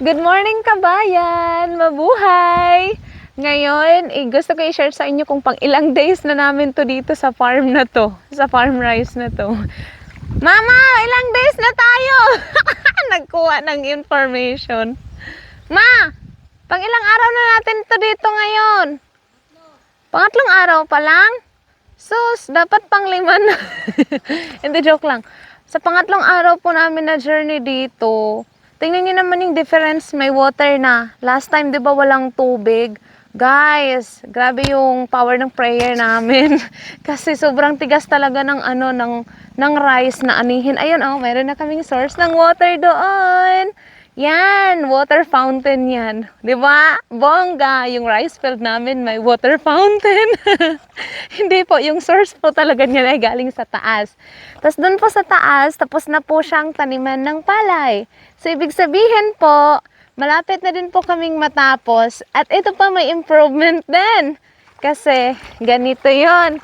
Good morning kabayan! Mabuhay! Ngayon, eh, gusto ko i-share sa inyo kung pang ilang days na namin to dito sa farm na to. Sa farm rice na to. Mama, ilang days na tayo? Nagkuha ng information. Ma, pang ilang araw na natin to dito ngayon? Pangatlong araw pa lang? Sus, dapat pang lima na. Hindi, joke lang. Sa pangatlong araw po namin na journey dito, tingnan niyo naman yung difference, may water na. Last time, di ba, walang tubig? Guys, grabe yung power ng prayer namin. Kasi sobrang tigas talaga ng ano ng ng rice na anihin. Ayun, oh, meron na kaming source ng water doon. Yan, water fountain yan. 'Di ba? Bongga, yung rice field namin may water fountain. Hindi po, yung source po talaga niya ay galing sa taas. Tapos doon po sa taas, tapos na po siyang taniman ng palay. So, ibig sabihin po, malapit na din po kaming matapos. At ito pa may improvement din. Kasi, ganito yon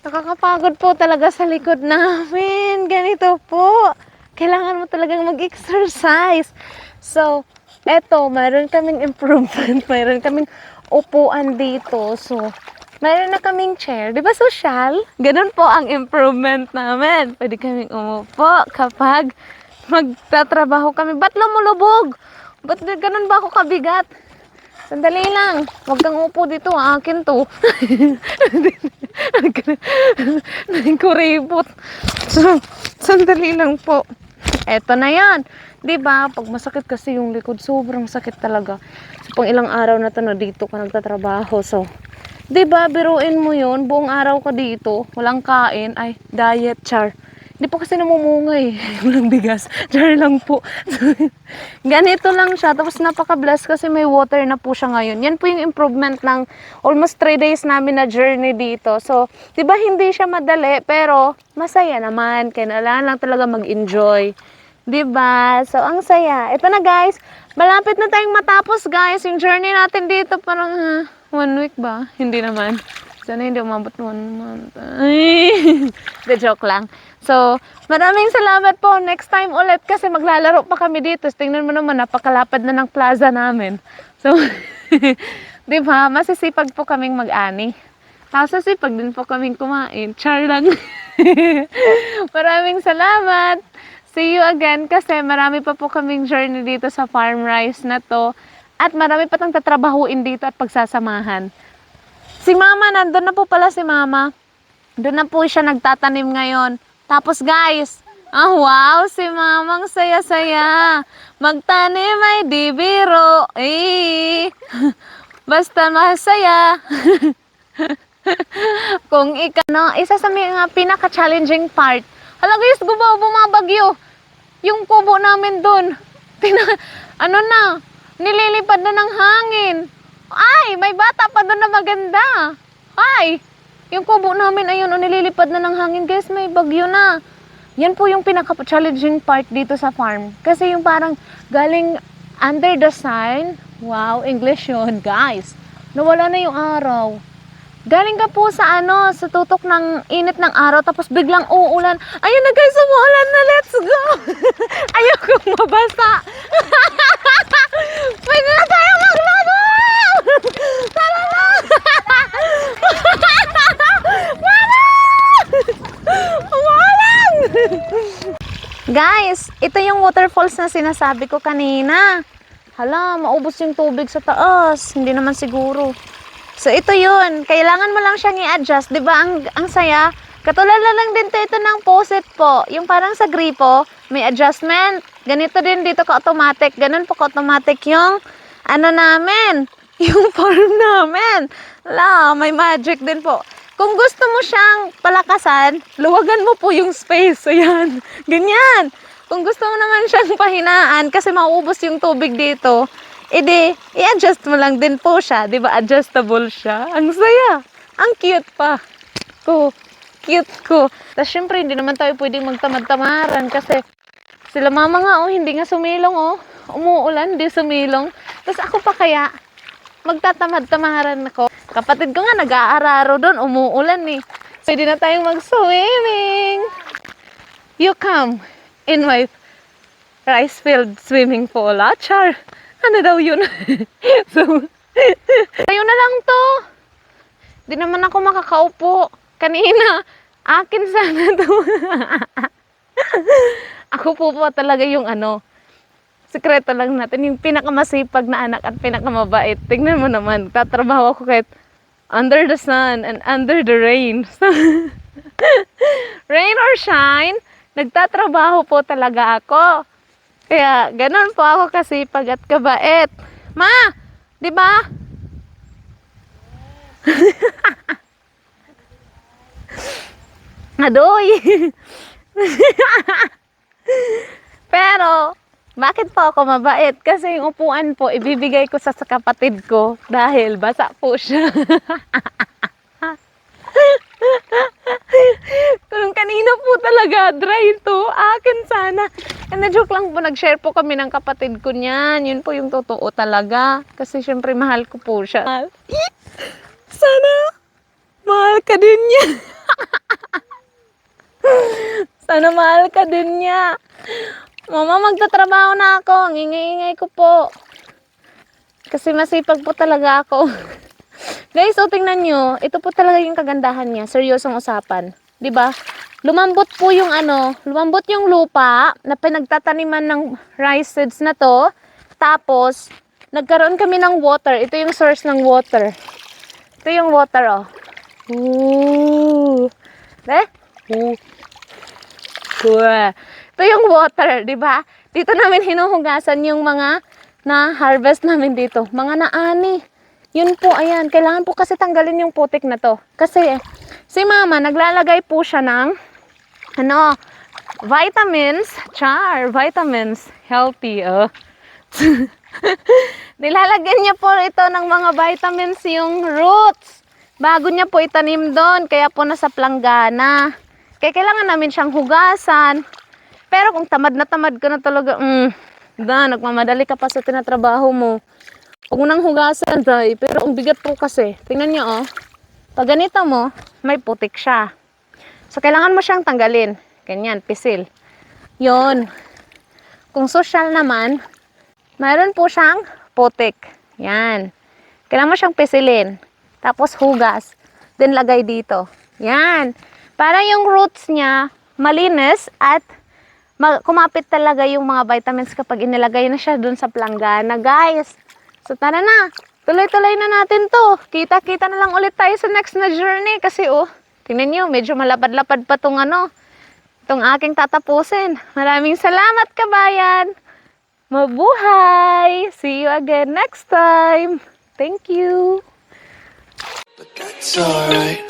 Nakakapagod po talaga sa likod namin. Ganito po. Kailangan mo talagang mag-exercise. So, eto, mayroon kaming improvement. Mayroon kaming upuan dito. So, mayroon na kaming chair. Di ba social? Ganun po ang improvement namin. Pwede kaming umupo kapag magtatrabaho kami. Ba't lumulubog? Ba't ganun ba ako kabigat? Sandali lang. Huwag kang upo dito. Akin to. Kuribot. So, sandali lang po. Eto na yan. 'Di ba Pag masakit kasi yung likod, sobrang sakit talaga. So, pang ilang araw na to na dito ka nagtatrabaho. So, 'di ba biruin mo yon buong araw ka dito, walang kain, ay, diet, char. Hindi po kasi namumungay. Walang bigas. Char lang po. Ganito lang siya. Tapos napaka-bless kasi may water na po siya ngayon. Yan po yung improvement ng almost 3 days namin na journey dito. So, di ba hindi siya madali, pero masaya naman. Kailangan lang talaga mag-enjoy. Di ba? So, ang saya. Ito na guys. Malapit na tayong matapos guys. Yung journey natin dito parang ah, one week ba? Hindi naman. Sana hindi umabot one month. Ay, the joke lang. So, maraming salamat po. Next time ulit kasi maglalaro pa kami dito. Tingnan mo naman, napakalapad na ng plaza namin. So, di ba, masisipag po kaming mag-ani. Tapos sisipag din po kaming kumain. Char lang. maraming salamat. See you again kasi marami pa po kaming journey dito sa farm rice na to. At marami pa tang tatrabahuin dito at pagsasamahan. Si mama, nandun na po pala si mama. Doon na po siya nagtatanim ngayon. Tapos guys, ah wow, si mamang saya-saya. Magtanim ay di biro. Eh, basta masaya. Kung ika, no, isa sa mga pinaka-challenging part. Hala guys, gubaw, bumabagyo. Yung kubo namin doon. Tina, ano na, nililipad na ng hangin. Ay, may bata pa doon na maganda. Ay, yung kubo namin, ayun, oh, nililipad na ng hangin. Guys, may bagyo na. Yan po yung pinaka-challenging part dito sa farm. Kasi yung parang galing under the sun. Wow, English yun, guys. Nawala na yung araw. Galing ka po sa ano, sa tutok ng init ng araw, tapos biglang uulan. Ayun na guys, umuulan na, let's go! Ayokong mabasa. Pwede na tayo maglaro! Tara na! Mama! Umuulan! Guys, ito yung waterfalls na sinasabi ko kanina. Hala, maubos yung tubig sa taas. Hindi naman siguro. So, ito yun. Kailangan mo lang siyang i-adjust. Ba ang, ang saya? Katulad na lang din to ito ng poset po. Yung parang sa gripo, may adjustment. Ganito din dito ka-automatic. Ganun po ka-automatic yung ano namin. Yung farm namin. La, may magic din po. Kung gusto mo siyang palakasan, luwagan mo po yung space. Ayan. Ganyan. Kung gusto mo naman siyang pahinaan kasi mauubos yung tubig dito, edi, i-adjust mo lang din po siya. Ba? Adjustable siya. Ang saya. Ang cute pa. Ko. Cute ko. Tapos syempre, hindi naman tayo pwedeng magtamad-tamaran kasi sila mama nga, oh, hindi nga sumilong, oh. Umuulan, di sumilong. Tapos ako pa kaya, magtatamad-tamaran ako. Kapatid ko nga, nag-aararo doon, umuulan eh. Pwede na tayong mag-swimming. You come in my rice field swimming pool, ah, char. Ano daw yun? so, kayo na lang to. Di naman ako makakaupo. Kanina, akin sana to. ako po po talaga yung ano, sekreto lang natin, yung pinakamasipag na anak at pinakamabait. Tingnan mo naman, tatrabaho ako kahit under the sun and under the rain. rain or shine, nagtatrabaho po talaga ako. Kaya ganun po ako kasipag at kabait. Ma, di ba? Adoy. Pero, bakit po ako mabait? Kasi yung upuan po, ibibigay ko sa, kapatid ko dahil basa po siya. Kung kanina po talaga, dry to. Akin sana. And joke lang po, nag-share po kami ng kapatid ko niyan. Yun po yung totoo talaga. Kasi syempre mahal ko po siya. Sana, mahal ka din niya. Sana mahal ka din niya. Mama, magtatrabaho na ako. Ang ingay-ingay ko po. Kasi masipag po talaga ako. Guys, so tingnan nyo. Ito po talaga yung kagandahan niya. Seryosong usapan. ba? Lumambot po yung ano, lumambot yung lupa na pinagtataniman ng rice seeds na to. Tapos, nagkaroon kami ng water. Ito yung source ng water. Ito yung water, oh. Ooh. Eh? Ooh. Kuwa. Ito yung water, di ba? Dito namin hinuhugasan yung mga na-harvest namin dito. Mga naani. Yun po, ayan. Kailangan po kasi tanggalin yung putik na to. Kasi si mama, naglalagay po siya ng ano, vitamins. Char, vitamins. Healthy, oh. Nilalagyan niya po ito ng mga vitamins yung roots. Bago niya po itanim doon, kaya po nasa planggana. Kaya kailangan namin siyang hugasan. Pero kung tamad na tamad ka na talaga, mm, da, nagmamadali ka pa sa tinatrabaho mo. Huwag nang hugasan, day. Pero ang bigat po kasi. Tingnan niyo, oh. Pag ganito mo, may putik siya. So, kailangan mo siyang tanggalin. Ganyan, pisil. Yon. Kung social naman, mayroon po siyang putik. Yan. Kailangan mo siyang pisilin. Tapos hugas. Then lagay dito. Yan. Para yung roots niya malinis at kumapit talaga yung mga vitamins kapag inilagay na siya dun sa planggana, guys. So tara na. Tuloy-tuloy na natin to. Kita-kita na lang ulit tayo sa next na journey. Kasi oh, tingnan nyo, medyo malapad-lapad pa tong ano, tong aking tatapusin. Maraming salamat, kabayan. Mabuhay! See you again next time. Thank you. But that's alright.